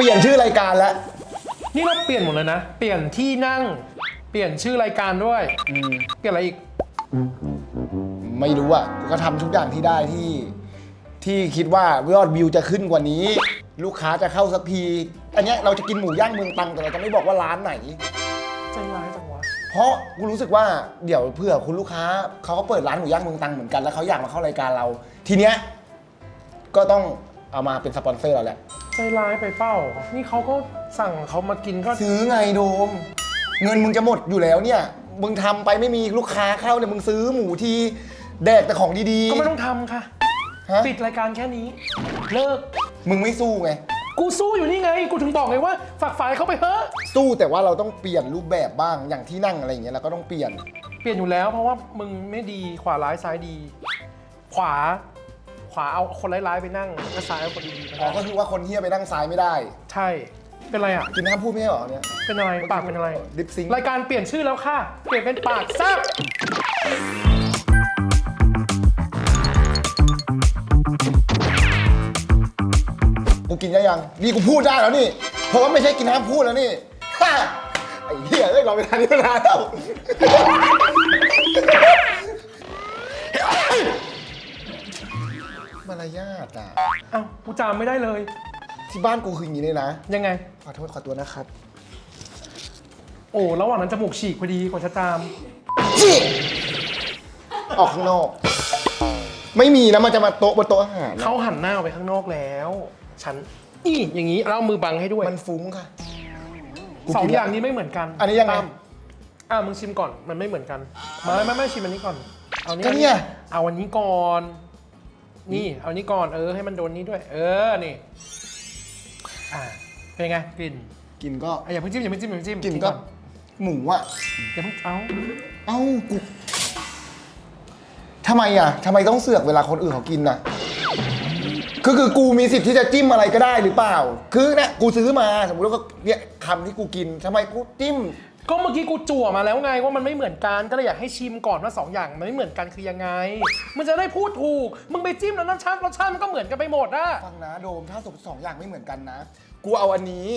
ปลี่ยนชื่อรายการแล้ว นี่เราเปลี่ยนหมดเลยนะ เปลี่ยนที่นั่ง เปลี่ยนชื่อรายการด้วย เปลี่ยนอะไรอีก ไม่รู้อะกูก็ทำทุกอย่างที่ได้ที่ ที่คิดว่ายอดวิวจะขึ้นกว่านี้ ลูกค้าจะเข้าสักที อันเนี้ยเราจะกินหมูย่างเมืองตรังแต่เราจะไม่บอกว่าร้านไหน ใจร้ายจังวะ เพราะกูรู้สึกว่าเดี๋ยวเผื่อคุณลูกค้าเขาก็เปิดร้านหมูย่างเมืองตรังเหมือนกันแล้วเขาอยากมาเข้ารายการเรา ทีเนี้ยก็ต้อง เอามาเป็นสปอนเซอร์เราแหละ ใจร้ายไปเป้า นี่เขาก็สั่งเขามากินก็ซื้อไงโดม เงินมึงจะหมดอยู่แล้วเนี่ย มึงทำไปไม่มีลูกค้าเข้าเนี่ยมึงซื้อหมูทีแดกแต่ของดีก็ไม่ต้องทำค่ะ ๆฮะปิดรายการแค่นี้ เลิก มึงไม่สู้ไง กูสู้อยู่นี่ไง กูถึงบอกไงว่าฝากฝ่ายเขาไปเถอะ สู้แต่ว่าเราต้องเปลี่ยนรูปแบบบ้างอย่างที่นั่งอะไรอย่างเงี้ยเราก็ต้องเปลี่ยน เปลี่ยนอยู่แล้วเพราะว่ามึงไม่ดีขวาร้ายซ้ายดี ขวา ขวาเอาคนร้ายๆไปนั่งแล้วซ้ายเอาคนดีๆไปอ๋อนั่งก็คือว่าคนเฮียไปนั่งซ้ายไม่ได้ ใช่เป็นไรอะ กินน้ำพูดไม่ใช่เหรอเนี่ยเป็นอะไรปากเป็นอะไร ลิปซิงรายการเปลี่ยนชื่อแล้วค่ะ เปลี่ยนเป็นปากแซ่บกูกินได้ยังนี่กูพูดได้แล้วนี่ เพราะว่าไม่ใช่กินน้ำพูดแล้วนี่ฮ่าไอ้เหี้ยเอ้ยเราไปทานนี้มานานแล้ว มารยาทอะ อ้าวกูจำไม่ได้เลย ที่บ้านกูคืออย่างนี้เลยนะ ยังไง ขอโทษขอตัวนะครับโอ้ระหว่างนั้นจมูกฉีกพอดีกว่าจะจามจิออกข้างนอก ไม่มีนะมันจะมาโต๊ะบนโต๊ะอาหารนะเขาหันหน้าออกไปข้างนอกแล้ว ฉันนี่อย่างนี้แล้วเอามือบังให้ด้วยมันฟุ้งค่ะกูสองกินอย่างนี้ไม่เหมือนกันอันนี้ยังไง ตั้มอะมึงชิมก่อนมันไม่เหมือนกันไม่ไม่ไม่ชิมอันนี้ก่อน เอานี้ก็เนี่ย เอาอันนี้ก่อน นี่เอาอันนี้ก่อนเออให้มันโดนนี้ด้วย เออนี่อ่าเป็นไงกลิ่นกินก็อะอย่าเพิ่งจิ้มอย่าเพิ่งจิ้มอย่าเพิ่งจิ้มกินก็หมูอะ อย่าเพิ่งเอาเอ้ากูทำไมอะทำไมต้องเสือกเวลาคนอื่นเขากินน่ะคือคือกูมีสิทธิ์ที่จะจิ้มอะไรก็ได้หรือเปล่า คือเนี่ยกูซื้อมาสมมติว่าเนี่ยคำที่กูกินทำไมกูจิ้ม ก็เมื่อกี้กูจั่วมาแล้วไงว่ามันไม่เหมือนกันก็เลยอยากให้ชิมก่อนว่าสองอย่างมันไม่เหมือนกันคือยังไง มันจะได้พูดถูก มึงไปจิ้มแล้วรสชาติรสชาติมันก็เหมือนกันไปหมดอะฟังนะโดมถ้าสมมติสองอย่างไม่เหมือนกันนะ กูเอาอันนี้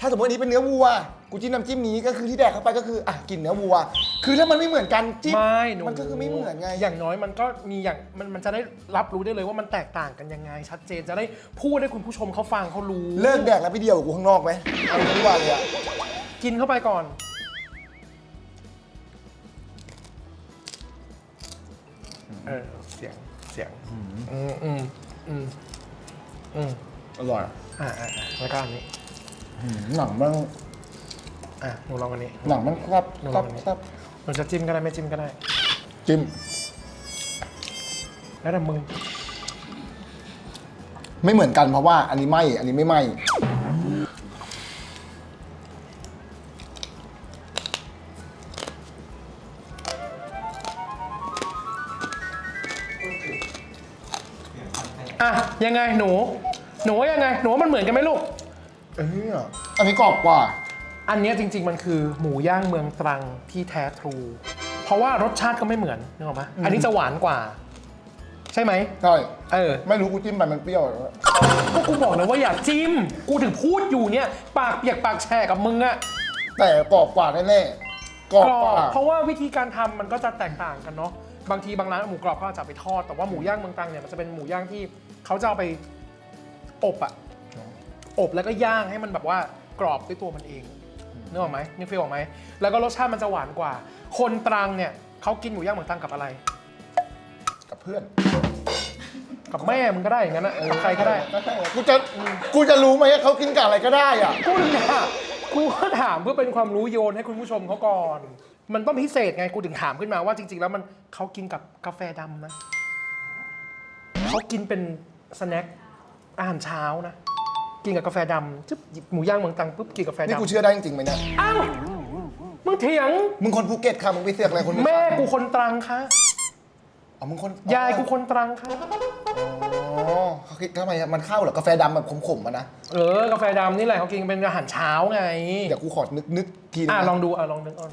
ถ้าสมมติอันนี้เป็นเนื้อวัว กูจิ้มน้ำจิ้มนี้ก็คือที่แดกเข้าไปก็คืออะกินเนื้อวัว คือถ้ามันไม่เหมือนกันจิ้มไม่หนูมันก็คือไม่เหมือนไงอย่างน้อยมันก็มีอย่างมันมันจะได้รับรู้ได้เลยว่ามันแตกต่างกันยังไง ชัดเจนจะได้พูดให้คุณผู้ชมเขาฟังเขารู้เลิกแดกแล้วไปเดียวกับกูข้างนอกไหมเอางี้ดีกว่าเลยอะกินเข้าไปก่อน เออเสียงเสียงอืมอืมอืมอืมอร่อยอ่าอ่าอ่าแล้วก็อันนี้หนังมันอะหนูลองอันนี้หนังมันครับหนูคลรัอบงอันนี้ครับหนูจะจิ้มก็ได้ไม่จิ้มก็ได้ จิ้มแล้วแต่มึงไม่เหมือนกันเพราะว่าอันนี้ไหมอันนี้ไม่ไหม ยังไงหนู หนูว่ายังไง หนูว่ามันเหมือนกันไหมลูก เอ้ยอันนี้กรอบกว่า อันเนี้ยจริง ๆ มันคือหมูย่างเมืองตรังที่แท้ทรู เพราะว่ารสชาติก็ไม่เหมือนนึกออกไหมอันนี้จะหวานกว่า ใช่ไหม ใช่เออ ไม่รู้กูจิ้มไปมันเปรี้ยวก็กูบอกแล้วว่าอย่าจิ้ม กูถึงพูดอยู่เนี่ย ปากเปียกปากแฉะกับมึงอะแต่กรอบกว่าแน่ๆกรอบกรกอว่า บเพราะว่าวิธีการทำมันก็จะแตกต่างกันเนาะ บางทีบางร้านหมูกรอบเขาอาจจะเอาไปทอด แต่ว่าหมูย่างเมืองตรังเนี่ยมันจะเป็นหมูย่างที่ เขาจะเอาไปอบอะอบแล้วก็ย่างให้มันแบบว่ากรอบด้วยตัวมันเองนึกออกไหมนึกฟีลออกไหมแล้วก็รสชาติมันจะหวานกว่า คนตรังเนี่ยเขากินหมูย่างเมืองตรังกับอะไร กับเพื่อน กับแม่มึงก็ได้อย่างนั้นนะกับใครก็ได้ กูจะกูจะรู้ไหมว่าเขากินกับอะไรก็ได้อะกูเนี่ยกูก็ถามเพื่อเป็นความรู้โยนให้คุณผู้ชมเขาก่อน มันต้องพิเศษไงกูถึงถามขึ้นมาว่าจริง ๆ แล้วมันเขากินกับกาแฟดำนะเขากินเป็น สแน็คอาหารเช้านะ กินกับกาแฟดำจึ๊บหยิบหมูย่างเมืองตรังปุ๊บกินกาแฟนี่กูดำเชื่อได้จริงๆไหมเนี่ย อ้าวมึงเถียง มึงคนภูเก็ตค่ะ มึงไปเสือกอะไรคนแม่กูคนตรังค่ะ อ๋อ มึงคนยายกูคนตรังค่ะ อ๋อเขาคิดทำไมอะมันเข้าเหรอกาแฟดำแบบขมๆอะนะ เออกาแฟดำนี่แหละเขากินเป็นอาหารเช้าไง เดี๋ยวกูขอนึกนึกทีนึงอะนะลองดูอะลองนึกเอา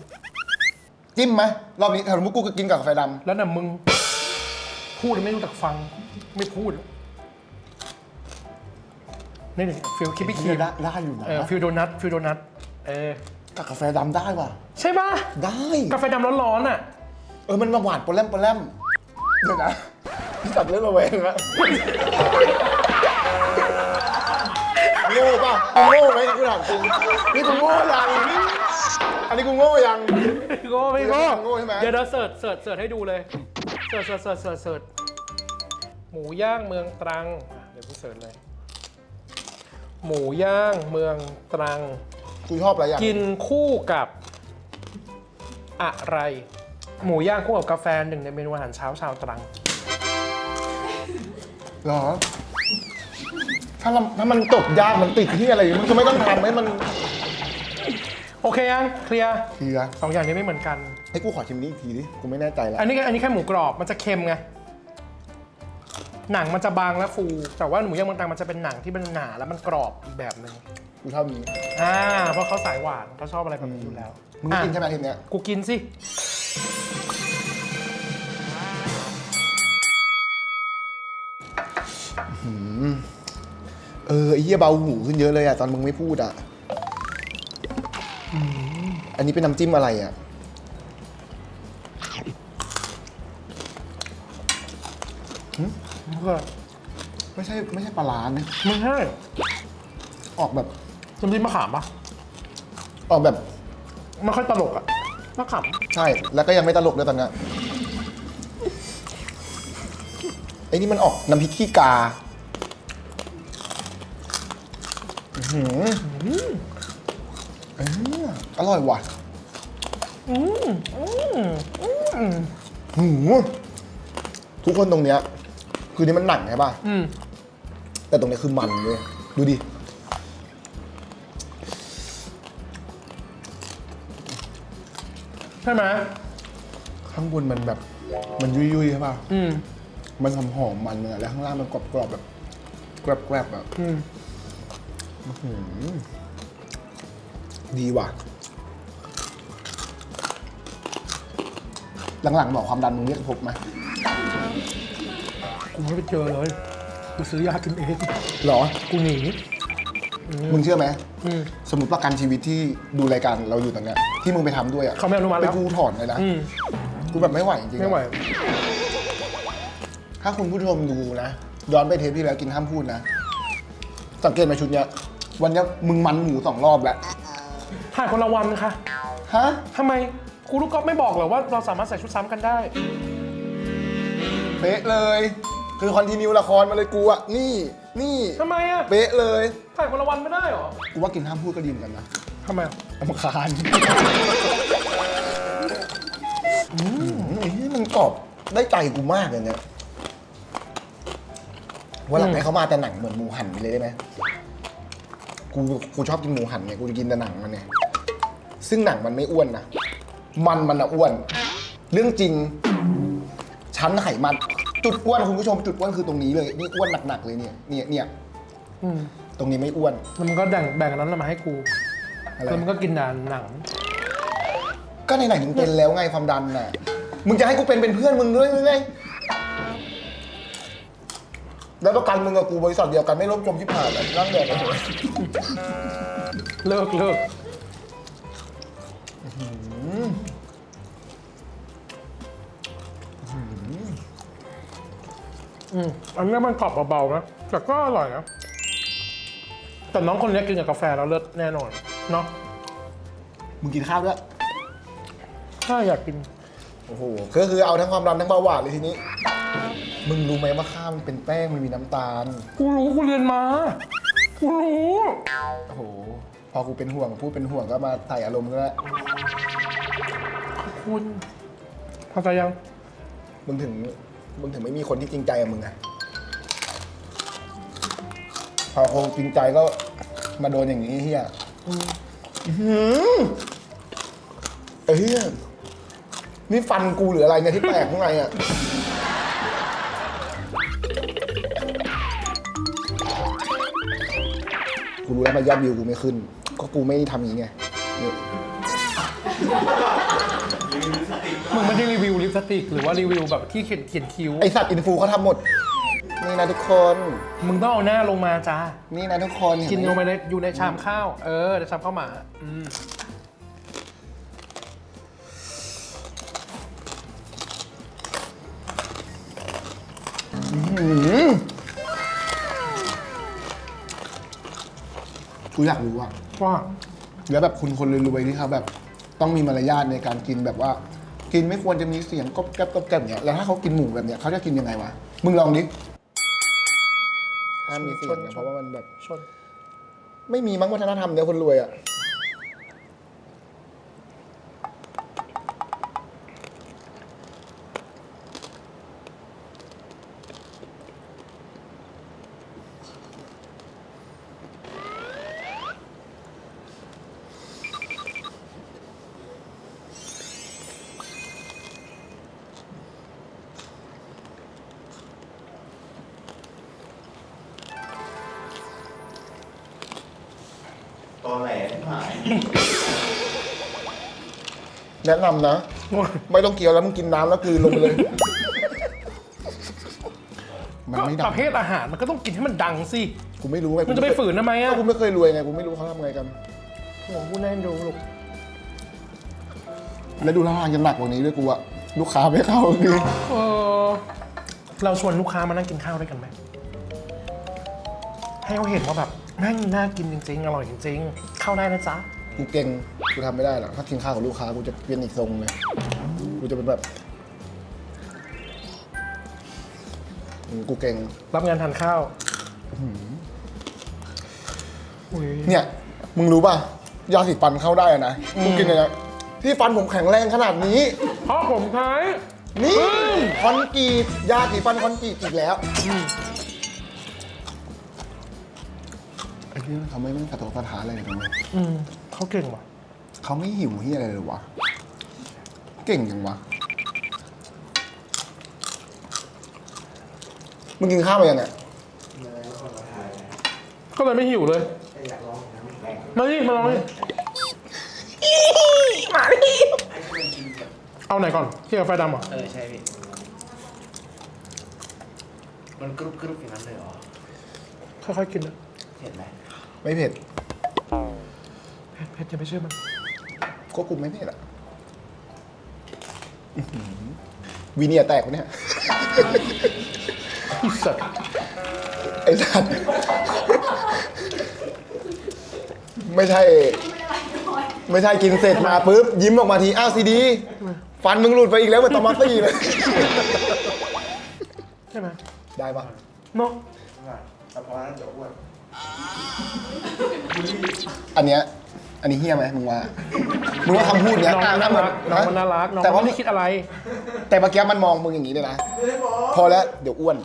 จิ้มไหมรอบนี้ถ้าสมมติกูก็กินกับกาแฟดแล้วน่ะมึง พูดไม่รู้จักฟัง ไม่พูด นี่ฟิลคิปปี้ครีเคียมได้ได้อยู่นะเออฟิลโดนัทฟิลโดนัทเออกับกาแฟดำได้ว่ะ ใช่ปะได้ กาแฟดำร้อนๆอะ เออ มันมาหวานปนแลมปนแลมเดี๋ยวนะพี่ตัดเรื่องระแวงนะโง่ป่ะกูโง่ไหมกูถามจริงนี่กูโง่ยังอันนี้กูโง่ยังโง่ไม่โง่โง่ใช่ไหมเดี๋ยวเดี๋ยวเสิร์ชเสิร์ชเสิร์ชให้ดูเลยเสิร์ชเสิร์ชเสิร์ชเสิร์ชเสิร์ชหมูย่างเมืองตรังอะเดี๋ยวกูเสิร์ชเลย หมูย่างเมืองตรัง กูชอบอะไรอย่างกินคู่กับอะไร หมูย่างคู่กับกาแฟหนึ่งในเมนูอาหารเช้าชาวตรัง เหรอ ถ้าเราถ้ามันจบยากมันติดที่อะไรมันก็ไม่ต้องทำให้มันโอเคยังเคลียร์เคลียร์สองอย่างนี้ไม่เหมือนกัน ให้กูขอชิมนี้อีกทีดิ กูไม่แน่ใจแล้วอันนี้อันนี้แค่หมูกรอบมันจะเค็มไง หนังมันจะบางและฟู แต่ว่าหมูย่างเมืองตรังมันจะเป็นหนังที่มันหนาแล้วมันกรอบอีกแบบหนึ่งกูชอบนี้อ่าเพราะเขาสายหวานเขาชอบอะไรแบบนี้อยู่แล้วมึงไม่กินใช่อะไหมทีเนี้ยกูกินสิเออไอ้เหี้ยเบาหูขึ้นเยอะเลยอะตอนมึงไม่พูดอะอันนี้เป็นน้ำจิ้มอะไรอะ ก็ไม่ใช่ไม่ใช่ปลาร้านะไม่ใช่ออกแบบน้ำจิ้มมะขามปะออกแบบไม่ค่อยตลกอะมะขามใช่ แล้วก็ยังไม่ตลกด้วยตอนเนี้ยไอ้นี่มันออกน้ำพริกขี้กาอื้อหือเอออร่อยว่ะอืมอืมอืมหูทุกคนตรงเนี้ย คือนี่มันหนังใช่ป่ะอืมแต่ตรงเนี้ยคือมันเลย ดูดิ ใช่ไหมข้างบนมันแบบ มันยุยๆใช่ป่ะ อืมมันหอมหอมๆมันเนื้อแล้วข้างล่างมันกรอบๆแบบแกรบๆแบบอืมดีว่ะ หลังๆบอกความดันมึงเรียกพบไหม กูไม่ไปเจอเลยกูซื้อยากินเองหรอ กูหนีมึงเชื่อไหม อืม สมมติประกันชีวิตที่ดูรายการเราอยู่ตอนเนี้ยที่มึงไปทำด้วยอะเขาไม่อนุมัติแล้ว ไปกูถอนเลยนะ อืมกูแบบไม่ไหวจริงๆอะไม่ไหวถ้าคุณผู้ชมดูนะย้อนไปเทปที่แล้วกินห้ามพูดนะ สังเกตไหมชุดเนี้ย วันเนี้ยมึงมันหมูสองรอบแล้ว ถ่ายคนละวันค่ะฮะ ทำไมครูลูกก๊อฟไม่บอกเหรอว่าเราสามารถใส่ชุดซ้ำกันได้ เป๊ะเลย คือคอนติเนียละครมาเลยกูอะนี่นี่ทำไมอะเป๊ะเลยถ่ายคนละวันไม่ได้เหรอ กูว่ากินห้ามพูดก็ดีเหมือนกันนะทำไมอะอำคาญอืมไอ้นี่มันกรอบได้ใจกูมากเลยเนี่ยวันหลังให้เขามาแต่หนังเหมือนหมูหันไปเลยได้ไหมกูกูชอบกินหมูหันไงกูจะกินแต่หนังมันเนี่ยซึ่งหนังมันไม่อ้วนนะมันมันอะอ้วน เรื่องจริงชั้นไขมัน จุดอ้วนคุณผู้ชมจุดอ้วนคือตรงนี้เลยนี่อ้วนหนักๆเลยเนี่ยเนี่ยเนี่ยอืมตรงนี้ไม่อ้วนแล้วมันก็แบ่งแบ่งอันนั้นมาให้กูอะไรแล้วมันก็กินนานหนัง ก็ไหนๆมึงเป็นแล้วไงความดันน่ะมึงจะให้กูเป็นเป็นเพื่อนมึงด้วยหรือไงแล้วประกันมึงกับกูบริษัทเดียวกันไม่ร่วมจมที่ผ่านอะร่างแดดโอ้โหเลิกเลิก อืมอันนี้มันกรอบเบาๆนะ แต่ก็อร่อยนะ แต่น้องคนนี้กินกับกาแฟแล้วเลิศแน่นอนเนาะมึงกินข้าวด้วย ถ้าอยากกิน โอ้โห ก็คือเอาทั้งความดันทั้งเบาหวานเลยทีนี้ มึงรู้ไหมว่าข้าวมันเป็นแป้งมันมีน้ำตาล กูรู้กูเรียนมา กูรู้ โอ้โห พอกูเป็นห่วงพูดเป็นห่วงก็มาใส่อารมณ์ก็แล้วคุณพอใจยัง มึงถึง มึงถึงไม่มีคนที่จริงใจกับมึงอะพอคนจริงใจก็มาโดนอย่างนี้เฮียอื้อหือไอ้เฮียนี่ฟันกูหรืออะไรเนี่ยที่แตกข้างในอะ กูรู้แล้วมันยอดวิวกูไม่ขึ้น ก็กูไม่ทำอย่างนี้ไงนี่มึงไม่ได้รีวิวลิ ปสติกหรือว่ารีวิวแบบที่เขียนเขียนคิ้ว ไอสัตว์อินฟูเขาทำหมด นี่นะทุกคน มึงต้องเอาหน้าลงมาจ้า นี่นะทุกคนกินเห็ลนงไหมไปในอยู่ในชามข้าว เออในชามข้าวหมาอืมหืมกูอยากรู้อะว่า แล้วแบบคุณคนรวยๆที่เขาแบบ ต้องมีมารยาทในการกินแบบว่า กินไม่ควรจะมีเสียงก๊อบแก๊บก๊อบแก๊บอย่างเงี้ยแล้วถ้าเขากินหมูแบบเนี้ยเขาจะกินยังไงวะมึงลองดิห้ามมีเสียงนะเพราะว่ามันแบบชน ไม่มีมั้งวัฒนธรรมเนี่ยคนรวยอะ แนะนำนะ ไม่ต้องเกี่ยวแล้วมึงกินน้ำแล้วกลืนลงไปเลย มันก็ไม่ปดังระเภทอาหารมันก็ต้องกินให้มันดังสิ กูไม่รู้ไงมันจะไปฝืนทำไมก็อะกูไม่เคยรวยไงกูไม่รู้เขาทำไงกันผมพูดแน่นดูลูกแล้วดูท่าทางจะหนักกว่านี้ด้วยกูอะลูกค้าไม่เข้าคือเออเราชวนลูกค้ามานั่งกินข้าวด้วยกันไหมให้เขาเห็นว่าแบบแม่งน่ากินจริงๆ อร่อยจริงๆ เข้าได้นะจ๊ะ กูเก่งกูทำไม่ได้หรอกถ้ากินข้าวกับลูกค้ากูจะเป็นอีกทรงเลยกูจะเป็นแบบอืมกูเก่ง รับงานทานข้าวอุ๊ยเนี่ย มึงรู้ป่ะ ยาสีฟันเข้าได้อะนะกูกินเลยนะที่ฟันผมแข็งแรงขนาดนี้ เพราะผมใช้นี่คอนกรีตยาสีฟันคอนกรีตอีกแล้วไอ้ที่เขาไม่ต้องกระโตกกระถาอะไรเลยตรงนี้อืม เขาเก่งว่ะเขาไม่หิวที่อะไรเลยวะ เก่งจังวะ มึงกินข้าวมายังไงก็เลยไม่หิวเลย มาดิมาลองดิมาดิเอาไหนก่อนที่กับไฟดำเหรอเออ ใช่พี่มันกรุบกรุบอย่างนั้นเลยเหรอ ค่อยๆกินนะเห็นไหมไม่เผ็ด เผ็ดเผ็ดอย่าไปเชื่อมัน ก็กูไม่เผ็ดอะอื้อหือวีเนียร์แตกวะเนี่ยอีสัตว์ไอ้สัตว์ไม่ใช่ ไม่ใช่กินเสร็จมาปุ๊บ ยิ้มออกมาที อ้าวซีดี ฟันมึงหลุดไปอีกแล้วเหมือนตอมัสซี่เลย ใช่ไหมได้ปะเนาะ แต่พอนั้นเดี๋ยวอ้วนอันเนี้ย อันนี้เฮี้ยไหมมึงว่ามึงว่าคำพูดเนี้ยน้องอะน่าเหมือรักน้องมันน่ารักน้องแต่มันว่าไม่ได้คิดอะไร แต่เมื่อกี้มันมองมึงอย่างนี้เลยนะพอแล้วเดี๋ยวอ้วน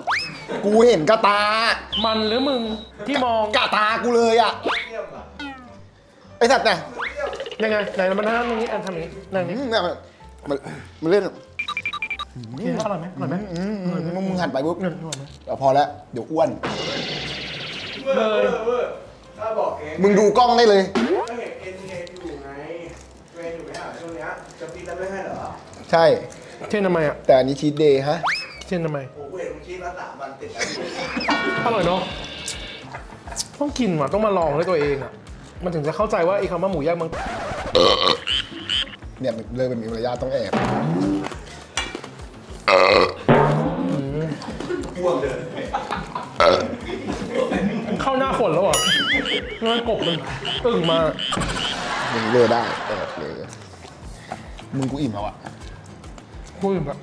กูเห็นกระตา มันหรือมึงที่มองกระตากูเลยอะไอ้สัตว์น่ะยังไงไหนมันนั่งตรงนี้แอนทำอย่างนี้นั่งอืนี้มเนี่ยมันมันมันเล่นกินอร่อยไหมอร่อยไหมอืมอืมมึงหันไปปุ๊บเงินอร่อยไหมเอาพอแล้วเดี๋ยวอ้วนเลย ถ้าบอกเองมึงดูกล้องได้เลย ก็เห็นเอ็นเทนอยู่ไงเวนอยู่ไม่หาช่วงเนี้ยจะปีแล้วไม่ให้เหรอใช่ เช่นทำไมอะ แต่อันนี้ชีตเดย์ฮะ เช่นทำไม โอ้โหเห็นมึงคิดแล้วสามวันติดแล้วอร่อยเนาะ ต้องกินว่ะ ต้องมาลองด้วยตัวเองอะ มันถึงจะเข้าใจว่าไอ้คำว่าหมูย่างมันเนี่ยเลยเป็นมีมารยาทต้องแอบอ้วกเลยเข้าหน้าฝนแล้วเหรอะ เงินกบมันตึงมามึงเลยได้แอบเลยมึงกูอิ่มแล้วอะพูดแบบ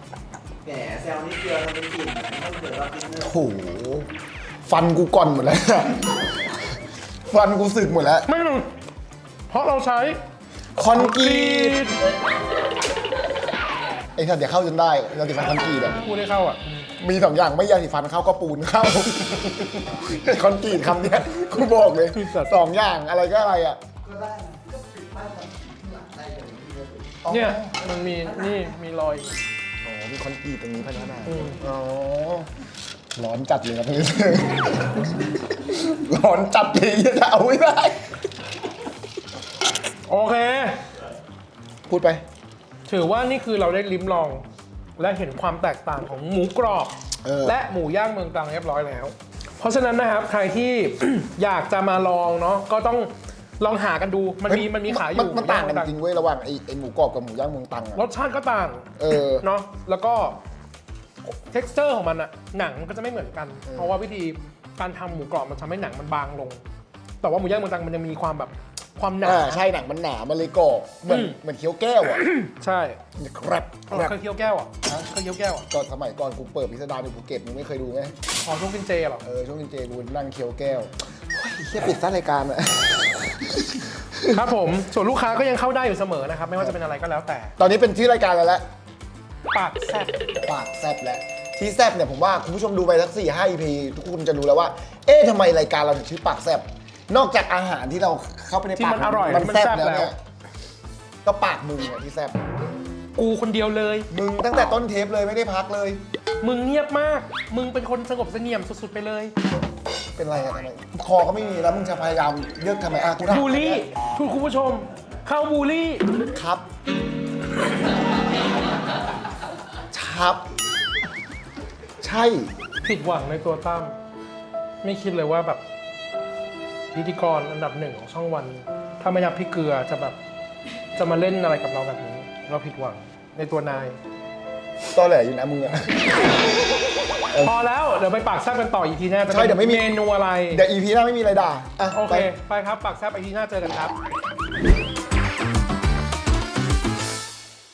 แหมแซวนิดเดียวมันเป็นกลิ่นมันเหมือนเรากินเนื้อโอ้โหฟันกูก่อนหมดแล้วฟันกูสึกหมดแล้ว ไม่หลุดเพราะเราใช้คอนกรีตไอ้สัตว์เดี๋ยวเข้าจนได้ยาสีฟันคอนกรีตอะพูดให้เข้าอะมีสองอย่างไม่ยาสีฟันเข้าก็ปูนเข้า คอนกรีตคำเนี้ยกูบอกเลยสองอย่างอะไรก็อะไรอะก็ได้นะก็ปิดป้ายแบบหลังได้เลยที่เราดูเนี่ยมันมีนี่มีรอยอ๋อมีคอนกรีตตรงนี้พัฒนาอืมอ๋อร้อนจัดเลยครับพี่ร้อนจัดเลยจะเอาไม่ได้ โอเค พูดไป ถือว่านี่คือเราได้ลิ้มลอง และเห็นความแตกต่างของหมูกรอบ เออ และหมูย่างเมืองตรังเรียบร้อยแล้ว เพราะฉะนั้นนะครับใครที่ อยากจะมาลองเนาะก็ต้องลองหากันดูมันมีมันมีขายอยู่มันต่างกันจริงเว้ยระหว่างไอ้ไอ้หมูกรอบกับหมูย่างเมืองตรังอะ รสชาติก็ต่างเออเนาะแล้วก็ texture ของมันอะหนังมันก็จะไม่เหมือนกันเพราะว่าวิธีการทำหมูกรอบมันทำให้หนังมันบางลง แต่ว่าหมูย่างเมืองตรังมันยังมีความแบบ ความหนา อ่าใช่หนังมันหนามันเลยกรอบเหมือนอืม เหมือนเคี้ยวแก้วอะใช่ครับเออครับเคยเคี้ยวแก้วอะเคยเคี้ยวแก้วอะก่อนสมัยก่อนกูเปิดพิสดารอยู่ภูเก็ตมึงไม่เคยดูไงอ๋อช่วงกินเจเหรอ เออช่วงกินเจกูนั่งเคี้ยวแก้วโอ้ยเฮียปิดซะรายการอะครับผม ส่วนลูกค้าก็ยังเข้าได้อยู่เสมอนะครับ ไม่ว่าจะเป็นอะไรก็แล้วแต่ ตอนนี้เป็นที่รายการอะไรแล้วปากแซ่บปากแซบแล้วที่แซบเนี่ยผมว่าคุณผู้ชมดูไปสักสี่ห้า EP ทุกคนจะรู้แล้วว่า เอ๊ะทำไมรายการเราถึงชื่อปากแซบ นอกจากอาหารที่เราเข้าไปในที่ปากมันอร่อยมันที่มันแซบแซ่บแล้วแล้เนี่วยก็ปากมึงเนี่ยที่แซบกูคนเดียวเลย มึงตั้งแต่ต้นเทปเลยไม่ได้พักเลย มึงเงียบมาก มึงเป็นคนสงบเสงี่ยมสุดๆไปเลย เป็นไรอะทำไมคอก็ไม่มีแล้วมึงจะพยายามเลือกทำไมอะกูถามบูลลี่ทุกคุณผู้ชม เข้าบูลลี่ ครับครับ ใช่ ผิดหวังในตัวตั้ม ไม่คิดเลยว่าแบบ พิธีกรอันดับหนึ่งของช่องวัน ถ้าไม่นับพี่เกลือจะแบบจะมาเล่นอะไรกับเราแบบนี้ เราผิดหวังในตัวนาย ตอแหลอยู่นะมึงอะ พอแล้วเดี๋ยวไปปากแซ่บกันต่ออีพีหน้าจะใช่เดี๋ยวไม่มี เมนูอะไร เดี๋ยว EP หน้าไม่มีอะไรด่า อะโอเค ไป ไปครับปากแซ่บอีพีหน้าเจอกันครับ